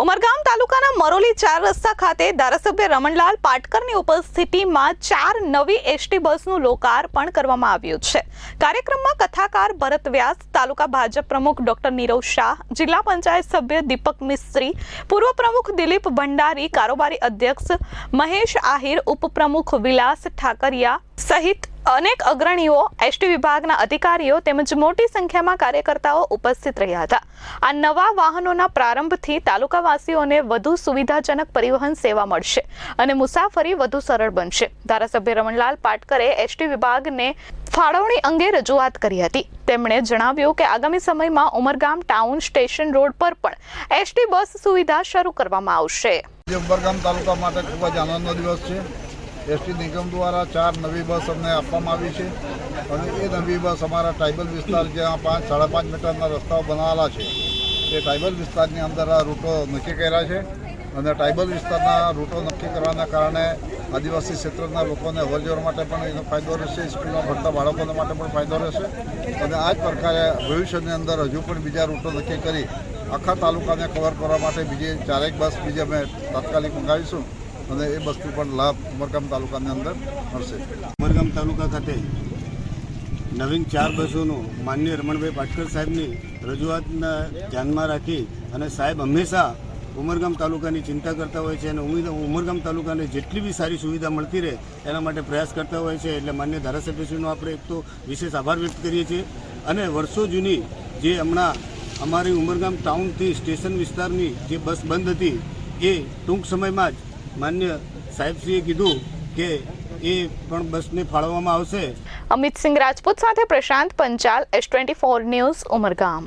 ઉમરગામ તાલુકાના મરોલી ચાર રસ્તા ખાતે ધારાસભ્ય રમણલાલ પાટકરની ઉપસ્થિતિમાં ચાર નવી એસટી બસનું લોકાર્પણ કરવામાં આવ્યું છે. કાર્યક્રમમાં કથાકાર ભરત વ્યાસ, તાલુકા ભાજપ પ્રમુખ ડોક્ટર નીરવ શાહ, જિલ્લા પંચાયત સભ્ય દીપક મિસ્ત્રી, પૂર્વ પ્રમુખ દિલીપ ભંડારી, કારોબારી અધ્યક્ષ મહેશ આહિર, ઉપપ્રમુખ વિલાસ ઠાકરિયા સહિત અનેક અગ્રણીઓ એસટી વિભાગના અધિકારીઓ તેમજ મોટી સંખ્યામાં કાર્યકર્તાઓ ઉપસ્થિત રહ્યા હતા. આ નવા વાહનોના પ્રારંભથી તાલુકાવાસીઓને વધુ સુવિધાજનક પરિવહન સેવા મળશે અને મુસાફરી વધુ સરળ બનશે. ધારાસભ્ય રમણલાલ પાટકરે એસટી વિભાગને ફાળવણી અંગે રજૂઆત કરી હતી. તેમણે જણાવ્યું કે આગામી સમયમાં ઉમરગામ ટાઉન સ્ટેશન રોડ પર પણ એસટી બસ સુવિધા શરૂ કરવામાં આવશે. ઉમરગામ તાલુકા માટે ખૂબ જ આનંદનો દિવસ છે. એસટી નિગમ દ્વારા ચાર નવી બસ અમને આપવામાં આવી છે અને એ નવી બસ અમારા ટ્રાઇબલ વિસ્તાર જ્યાં પાંચ, સાડા પાંચ મીટરના રસ્તાઓ બનાવેલા છે, એ ટ્રાઇબલ વિસ્તારની અંદર આ રૂટો નક્કી કર્યા છે અને ટ્રાઇબલ વિસ્તારના રૂટો નક્કી કરવાના કારણે આદિવાસી ક્ષેત્રના લોકોને અવરજવર માટે પણ એનો ફાયદો રહેશે, સ્કૂલમાં ભણતા બાળકોને માટે પણ ફાયદો રહેશે અને આ જ પ્રકારે ભવિષ્યની અંદર હજુ પણ બીજા રૂટો નક્કી કરી આખા તાલુકાને કવર કરવા માટે બીજી ચારેક બસ બીજી અમે તાત્કાલિક મંગાવીશું. અને એ બસનો પણ લાભ ઉમરગામ તાલુકાની અંદર મળશે. ઉમરગામ તાલુકા ખાતે નવીન ચાર બસોનું માન્ય રમણભાઈ પાટકર સાહેબની રજૂઆતને ધ્યાનમાં રાખી અને સાહેબ હંમેશા ઉમરગામ તાલુકાની ચિંતા કરતા હોય છે અને ઉમેદ ઉમરગામ તાલુકાને જેટલી બી સારી સુવિધા મળતી રહે એના માટે પ્રયાસ કરતા હોય છે એટલે માન્ય ધારાસભ્યશ્રીનો આપણે એક તો વિશેષ આભાર વ્યક્ત કરીએ છીએ. અને વર્ષો જૂની જે હમણાં અમારી ઉમરગામ ટાઉનથી સ્ટેશન વિસ્તારની જે બસ બંધ હતી એ ટૂંક સમયમાં જ માન્ય સાહેબશ્રીએ કીધું કે એ પણ બસને ફાળવવામાં આવશે. અમિત સિંહ રાજપૂત સાથે Prashant Panchal S twenty four news Umargam.